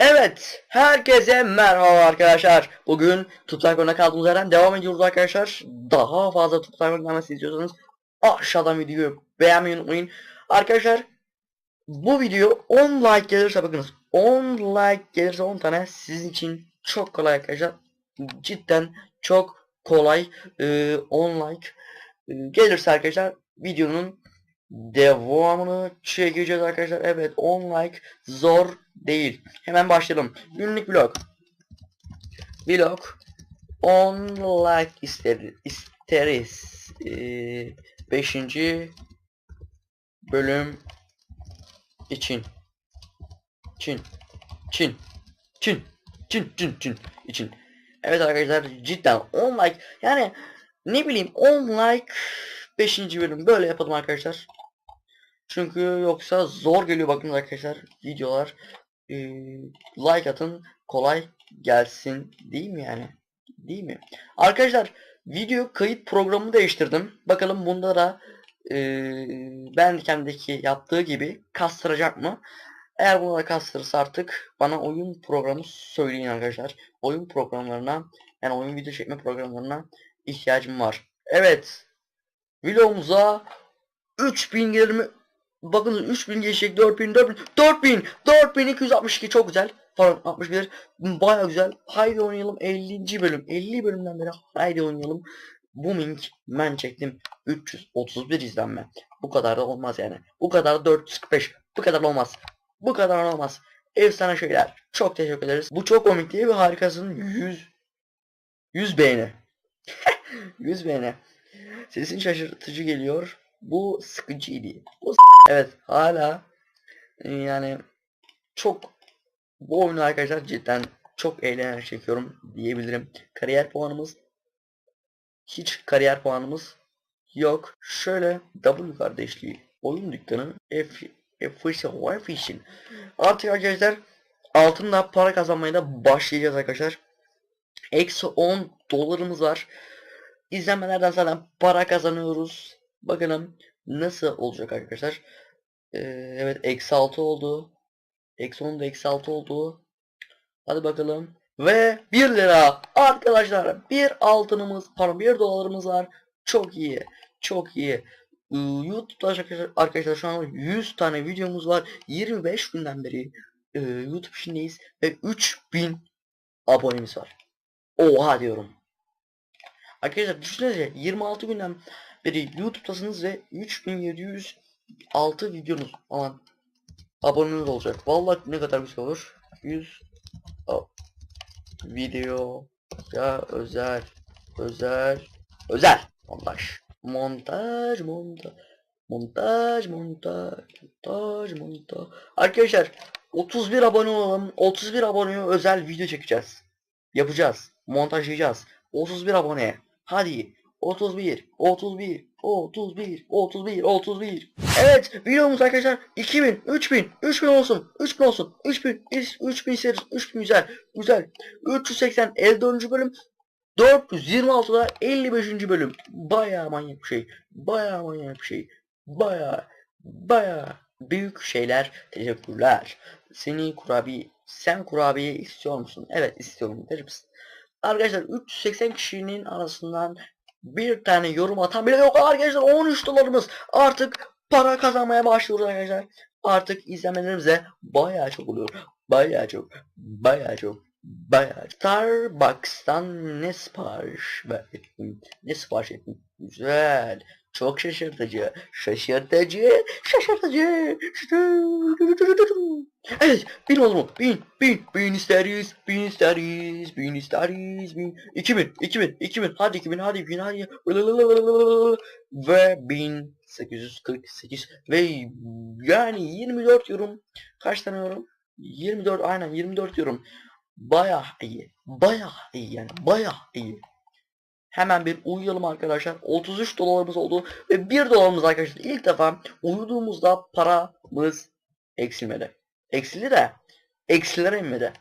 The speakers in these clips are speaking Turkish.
Evet, herkese merhaba arkadaşlar. Bugün tutsak oyuna kaldığımız yerden devam ediyoruz arkadaşlar. Daha fazla tutsak oynanması istiyorsanız aşağıdan videoyu beğenmeyi unutmayın. Arkadaşlar bu video 10 like gelirse bakınız 10 like gelirse 10 tane sizin için çok kolay arkadaşlar. Cidden çok kolay Ee, 10 like gelirse arkadaşlar videonun devamını çekeceğiz arkadaşlar. Evet 10 like zor değil. Hemen başlayalım. Günlük vlog. Vlog 10 like ister, isteriz. 5. bölüm için. Çin. Çin. Çin. Çin. Çin. Çin. için. Evet arkadaşlar cidden 10 like yani ne bileyim 10 like 5. bölüm böyle yapalım arkadaşlar. Çünkü yoksa zor geliyor bakın arkadaşlar videolar. Ee, like atın kolay gelsin değil mi yani? Değil mi? Arkadaşlar video kayıt programını değiştirdim. Bakalım bunda da e, ben kendiki yaptığı gibi kastıracak mı? Eğer buna da kastırırsa artık bana oyun programı söyleyin arkadaşlar. Oyun programlarına yani oyun video çekme programlarına ihtiyacım var. Evet. Vlogumuza 3000 gelir mi? Bakın 3000 geçecek 4000 4000 4000 4262 çok güzel. Pardon 61 baya güzel. Haydi oynayalım 50. bölüm. 50 bölümden beri haydi oynayalım. Booming ben çektim 331 izlenme. Bu kadar da olmaz yani. Bu kadar da 445. Bu kadar da olmaz. Bu kadar olmaz. Efsane şeyler. Çok teşekkür ederiz. Bu çok komik değil mi? Harikasın. 100 100 beğeni. 100 beğeni. Sesin şaşırtıcı geliyor. Bu sıkıcıydı. Bu evet hala e, yani çok bu oyunu arkadaşlar cidden çok eğlenerek çekiyorum diyebilirim. Kariyer puanımız hiç kariyer puanımız yok. Şöyle W kardeşliği oyun dükkanı F F Fishing. Artık arkadaşlar altında para kazanmaya da başlayacağız arkadaşlar. Eksi 10 dolarımız var. İzlenmelerden zaten para kazanıyoruz. Bakalım nasıl olacak arkadaşlar. Ee, evet eksi 6 oldu. Eksi 10 da eksi 6 oldu. Hadi bakalım. Ve 1 lira. Arkadaşlar bir altınımız pardon 1 dolarımız var. Çok iyi. Çok iyi. Ee, YouTube'da arkadaşlar, arkadaşlar şu an 100 tane videomuz var. 25 günden beri e, YouTube işindeyiz. Ve 3000 abonemiz var. Oha diyorum. Arkadaşlar düşünsenize 26 günden beri YouTube'dasınız ve 3706 videonuz falan aboneniz olacak. Vallahi ne kadar güzel olur. 100 o, video ya özel özel özel. Montaj montaj montaj montaj montaj montaj montaj. Arkadaşlar 31 abone olalım. 31 aboneye özel video çekeceğiz. Yapacağız montajlayacağız. 31 aboneye. Hadi 31 31 31 31 31 Evet videomuz arkadaşlar 2000 3000 3000 olsun 3000 olsun 3000 3000 isteriz 3000 güzel güzel 380 54. bölüm 426'da 55. bölüm Bayağı manyak bir şey Bayağı manyak bir şey Bayağı Bayağı büyük şeyler teşekkürler Seni kurabiye sen kurabiye istiyor musun? Evet istiyorum der misin? Arkadaşlar 380 kişinin arasından bir tane yorum atan bile yok arkadaşlar. 13 dolarımız. Artık para kazanmaya başlıyoruz arkadaşlar. Artık izlemelerimize bayağı çok oluyor. Bayağı çok bayağı çok bayağı Starbucks'tan ne sipariş ettim ne sipariş ettim güzel çok şaşırtıcı şaşırtıcı şaşırtıcı. Evet bin olur mu? Bin, bin, bin isteriz, bin isteriz, bin isteriz, bin, iki bin, iki bin, iki bin, hadi iki bin, hadi iki bin, hadi, ve bin sekiz yüz kırk sekiz. Ve yani 24 yorum, kaç tane yorum? 24, aynen 24 yorum, baya iyi, baya iyi yani, baya iyi. Hemen bir uyuyalım arkadaşlar. 33 dolarımız oldu ve 1 dolarımız arkadaşlar ilk defa uyuduğumuzda paramız eksilmedi. Eksili de eksilere inmedi.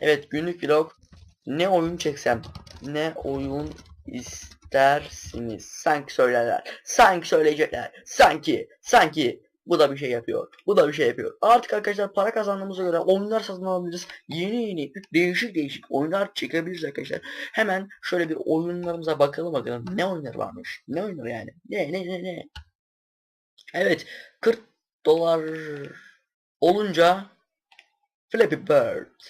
Evet günlük vlog ne oyun çeksem ne oyun istersiniz sanki söylerler sanki söyleyecekler sanki sanki Bu da bir şey yapıyor. Bu da bir şey yapıyor. Artık arkadaşlar para kazandığımıza göre oyunlar satın alabiliriz. Yeni yeni değişik değişik oyunlar çekebiliriz arkadaşlar. Hemen şöyle bir oyunlarımıza bakalım bakalım. Ne oyunlar varmış? Ne oyunlar yani? Ne ne ne ne? Evet 40 dolar olunca Flappy Bird.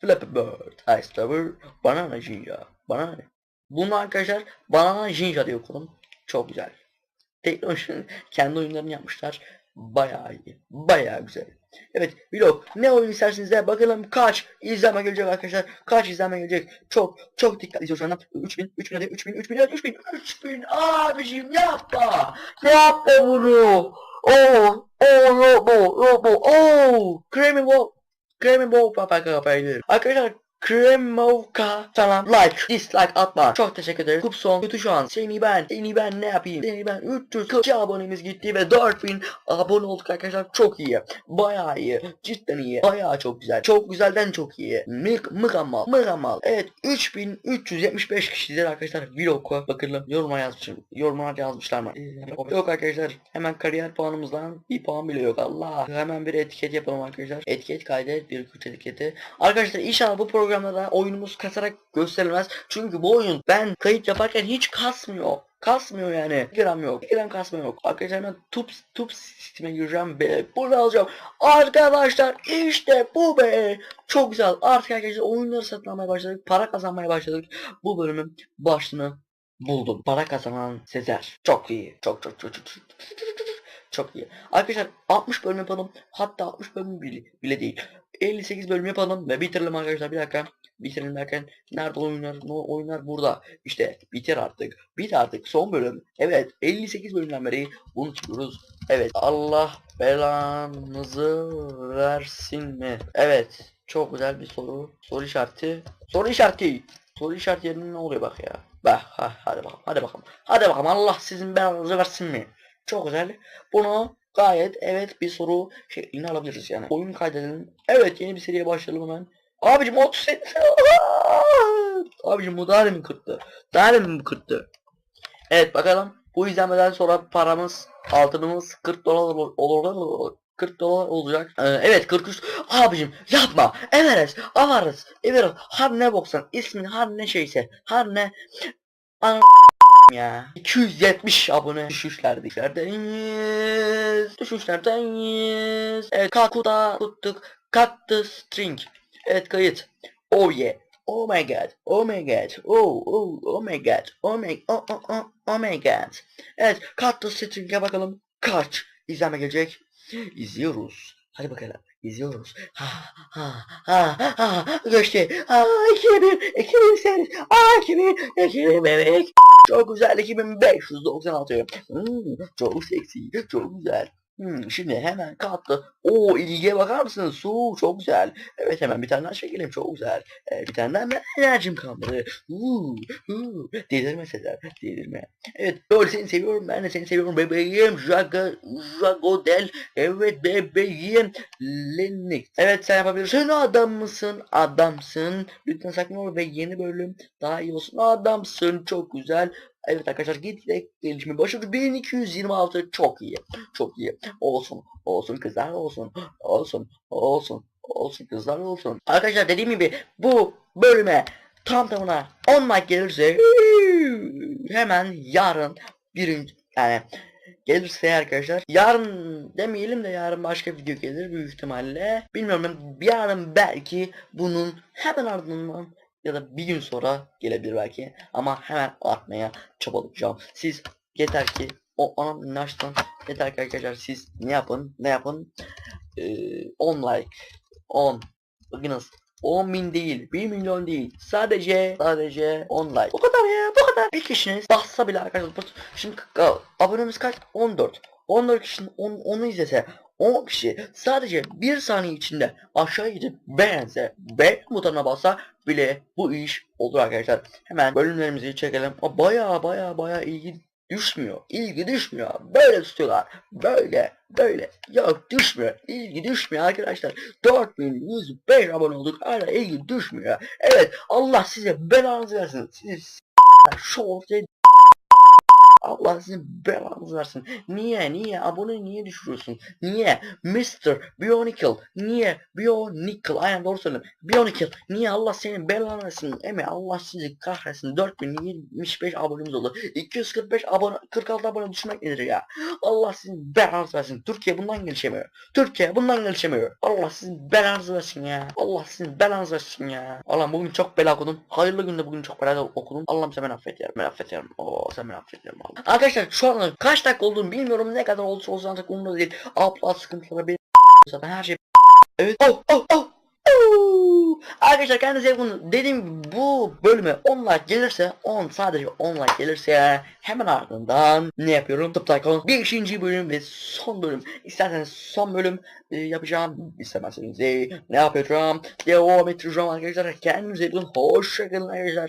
Flappy Bird. Ice Tower. Banana Jinja. Banana. Bunu arkadaşlar Banana Jinja diye okudum. Çok güzel. Teknolojinin kendi oyunlarını yapmışlar. Bayağı iyi. Bayağı güzel. Evet vlog ne oyun isterseniz de bakalım kaç izlenme gelecek arkadaşlar. Kaç izlenme gelecek. Çok çok dikkatli izliyor şu anda. 3000 3000 hadi 3000 3000 hadi 3000 3000 abicim yapma. Yapma bunu. Oh oh robo robo oh Creamy Ball Creamy Ball papa kafayı Arkadaşlar Kremovka tamam like dislike atma. Çok teşekkür ederim. Kupson kötü şu an. Seni ben seni ben ne yapayım? Seni ben 342 abonemiz gitti ve 4000 abone olduk arkadaşlar. Çok iyi. Bayağı iyi. Cidden iyi. Bayağı çok güzel. Çok güzelden çok iyi. Mık mıkamal mıkamal evet 3375 kişidir arkadaşlar. Vlog'a bakalım yoruma yazmış yorumlar yazmışlar mı? Yok arkadaşlar. Hemen kariyer puanımızdan bir puan bile yok. Allah. Hemen bir etiket yapalım arkadaşlar. Etiket kaydet bir kutu etiketi. Arkadaşlar inşallah bu programda oyunumuz kasarak gösterilmez çünkü bu oyun ben kayıt yaparken hiç kasmıyor kasmıyor yani bir gram yok bir gram kasma yok arkadaşlar hemen tup tup sisteme gireceğim ve bunu alacağım arkadaşlar işte bu be çok güzel artık arkadaşlar oyunları satın almaya başladık para kazanmaya başladık bu bölümün başlığını buldum para kazanan Sezer çok iyi çok çok çok çok çok, çok iyi. Arkadaşlar 60 bölüm yapalım. Hatta 60 bölüm bile, bile değil. 58 bölüm yapalım ve bitirelim arkadaşlar. Bir dakika. Bitirelim derken nerede oyunlar ne oyunlar burada. İşte bitir artık. Bit artık. Son bölüm. Evet 58 bölümden beri bunu tutuyoruz. Evet. Allah belanızı versin mi? Evet. Çok güzel bir soru. Soru işareti. Soru işareti. Soru işareti yerine ne oluyor bak ya? Bak ha, hadi bakalım hadi bakalım. Hadi bakalım. Allah sizin belanızı versin mi çok güzel bunu gayet evet bir soru şeklini alabiliriz yani oyun kaydedelim evet yeni bir seriye başlayalım hemen Abicim 30 sen... Abicim bu daha demin kırktı. Daha demin kırktı. Evet bakalım. Bu izlenmeden sonra paramız, altınımız 40 dolar olur. olur 40 dolar olacak. Ee, evet 43. Abicim yapma. Everest, Avares, Everest. Her ne boksan. ismin her ne şeyse. Her ne... Ana ya. 270 abone. Düşüşlerdeyiz. Düşüşlerdeyiz. Evet Kaku'da tuttuk. Kaktı string. Evet kayıt. Oh yeah. Oh my god. Oh my god. Oh oh oh my god. Oh my oh oh oh, oh my god. Evet Kaktı string'e bakalım. Kaç izlenme gelecek? İzliyoruz. Hadi bakalım. İzliyoruz. Ha ha ha ha geçti. Ha 2000 2008 Aa 2000 2000 bebek. Çok güzel 2596. Hmm, çok seksi. Çok güzel. Hmm, şimdi hemen kalktı. O ilgiye bakar mısınız? Su çok güzel. Evet hemen bir tane daha çekelim. Çok güzel. Ee, bir tane daha enerjim kalmadı. Uuu, uuu. Delirme Sezer. Delirme. Evet böyle seni seviyorum. Ben de seni seviyorum. Bebeğim. Jaga, Jagodel. Evet bebeğim. Lennox. Evet sen yapabilirsin. Adam mısın? Adamsın. Lütfen sakın ol ve yeni bölüm daha iyi olsun. Adamsın. Çok güzel. Evet arkadaşlar gitgide gelişme başladı. 1226 çok iyi. Çok iyi. Olsun. Olsun kızlar olsun. Olsun. Olsun. Olsun kızlar olsun. Arkadaşlar dediğim gibi bu bölüme tam tamına 10 like gelirse hemen yarın birinci yani gelirse arkadaşlar yarın demeyelim de yarın başka video gelir büyük ihtimalle. Bilmiyorum yarın belki bunun hemen ardından ya da bir gün sonra gelebilir belki. Ama hemen atmaya çabalayacağım. Siz yeter ki o ana minnaştan yeter ki arkadaşlar siz ne yapın ne yapın? Ee, 10 like 10 bakınız 10 bin değil 1 milyon değil. Sadece sadece 10 like. Bu kadar ya bu kadar. Bir kişiniz bassa bile arkadaşlar şimdi abonemiz kaç? 14 14 kişinin 10, onu izlese 10 kişi sadece bir saniye içinde aşağı gidip beğense beğen butonuna bassa bile bu iş olur arkadaşlar. Hemen bölümlerimizi çekelim. Baya baya baya ilgi düşmüyor. İlgi düşmüyor. Böyle tutuyorlar. Böyle böyle. Yok düşmüyor. İlgi düşmüyor arkadaşlar. 4105 abone olduk. Hala ilgi düşmüyor. Evet Allah size belanızı versin. Siz s- şu ortaya Allah sizin belanızı versin. Niye? Niye? Abone niye düşürüyorsun? Niye? Mr. Bionicle. Niye? Bionicle. Aynen doğru söyledim. Bionicle. Niye? Allah senin belanı versin. Eme Allah sizi kahretsin. 4075 abonemiz oldu. 245 abone 46 abone düşmek nedir ya? Allah sizin belanızı versin. Türkiye bundan gelişemiyor. Türkiye bundan gelişemiyor. Allah sizin belanızı versin ya. Allah sizin belanızı versin ya. Allah bugün çok bela okudum. Hayırlı günde bugün çok bela okudum. Allah'ım sen beni affet ya. Ben affet ya. Oo sen beni affet ya. Allah. Arkadaşlar şu anda kaç dakika olduğunu bilmiyorum. Ne kadar olursa olsun artık umurumda değil. Abla sıkıntıları benim zaten her şey Evet. Oh oh oh. Arkadaşlar kendinize. Dediğim gibi bu bölüme 10 like gelirse 10 sadece 10 like gelirse hemen ardından ne yapıyorum? Tıp Tycoon 5. bölüm ve son bölüm. İsterseniz son bölüm e, yapacağım. İstemezseniz de ne yapacağım? Devam ettireceğim arkadaşlar. Kendinize bakın. Hoşçakalın arkadaşlar.